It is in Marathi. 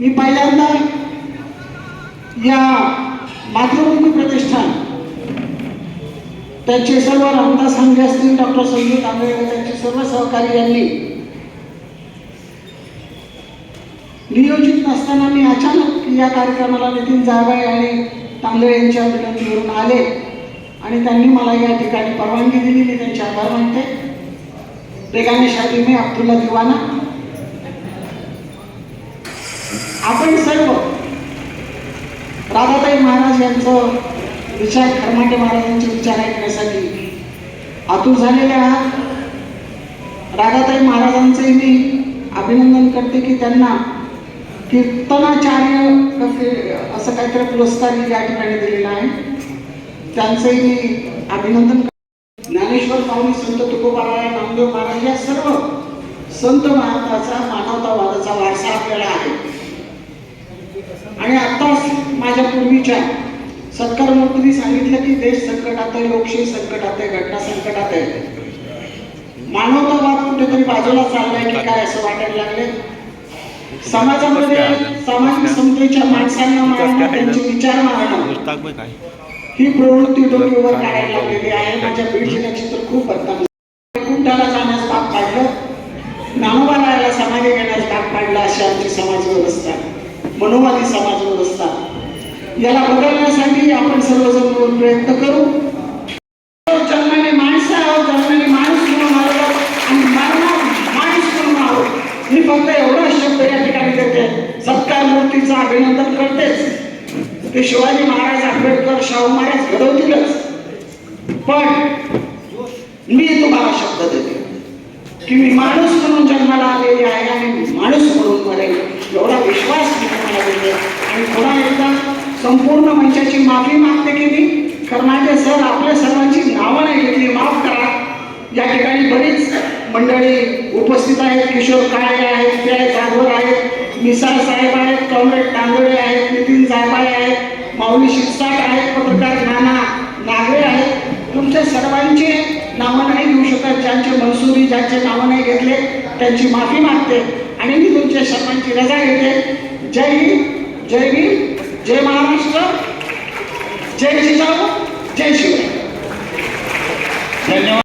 मी पहिल्यांदा या मातृभूमी प्रतिष्ठान त्यांचे सर्व रामदास सांगे असतील डॉक्टर संजीव आंबेडकर त्यांचे सर्व सहकारी यांनी नियोजित नसताना मी अचानक या कार्यक्रमाला नितीन जायबाई आणि तांबे यांच्या विनंतीवरून आले. आणि त्यांनी मला या ठिकाणी परवानगी दिली मी त्यांचे आभार मानते. बेगाने शादी मी अब्दुल्ला दिवाना. आपण सर्व राधाताई महाराज यांचं विचार खरमाटे महाराजांचे विचार ऐकण्यासाठी आतुर झालेले आहात. राधाताई महाराजांचे मी अभिनंदन करते की त्यांना कीर्तनाचार्य असं काहीतरी पुरस्कार या ठिकाणी दिलेला आहे. त्यांचंही अभिनंदन. ज्ञानेश्वर माऊली संत तुकोबाराया नामदेव महाराज या सर्व संत महाराजाचा मानवतावादाचा वारसा आपल्याला आहे. आणि आत्ताच माझ्या पूर्वीच्या सत्कार मूर्तींनी सांगितलं की देश संकटात आहे लोकशाही संकटात आहे घटना संकटात आहे. मानवतावाद कुठेतरी बाजूला चाललाय की काय असं वाटायला लागले समाजामध्ये सामाजिक समतेच्या माणसांना मारणं त्यांचे विचार मारणं. ही प्रवृत्ती डोक्यावर काढायला लागलेली आहे. माझ्या बीड जिल्ह्याची तर खूप बदनाम कुंठाला जाण्यास भाग पाडलं नामोबाला समाधी घेण्यास भाग पाडला अशी आमची समाज व्यवस्था. मनोवादी समाज व्यवस्था. याला बदलण्यासाठी आपण सर्वजण मिळून प्रयत्न करू. जन्माने माणसं आहोत जन्माने माणूस म्हणून आणि मरणार माणूस म्हणून आहोत. मी फक्त एवढाच शब्द या ठिकाणी देते. सत्कार मूर्तीचं अभिनंदन करतेच. ते शिवाजी महाराज आंबेडकर शाहू महाराज घडवतीलच. पण मी तुम्हाला शब्द देते. की मी माणूस म्हणून जन्माला आलेली आहे आणि माणूस म्हणून मरेल. एवढा विश्वास मी तुम्हाला देते. आणि पुन्हा एकदा संपूर्ण मंचाची माफी मागते की मी? कर्नाटक सर आपल्या सर्वांची नावं नाही घेतली माफ करा. या ठिकाणी बरीच मंडळी उपस्थित आहेत. किशोर काळे आहेत निसार साहेब आहेत कॉम्रेड तांदोळे आहेत नितीन जायबाई आहेत माऊली शिरसाट आहेत पत्रकार नाना नागरे आहेत. तुमच्या सर्वांचे नावं नाही घेऊ शकत ज्यांचे मंसुरी ज्यांचे नावं नाही घेतले त्यांची माफी मागते. आणि मी तुमच्या सर्वांची रजा घेते. जय हिंद जय भीम जय महाराष्ट्र जय जिजाऊ जय शिवराय धन्यवाद.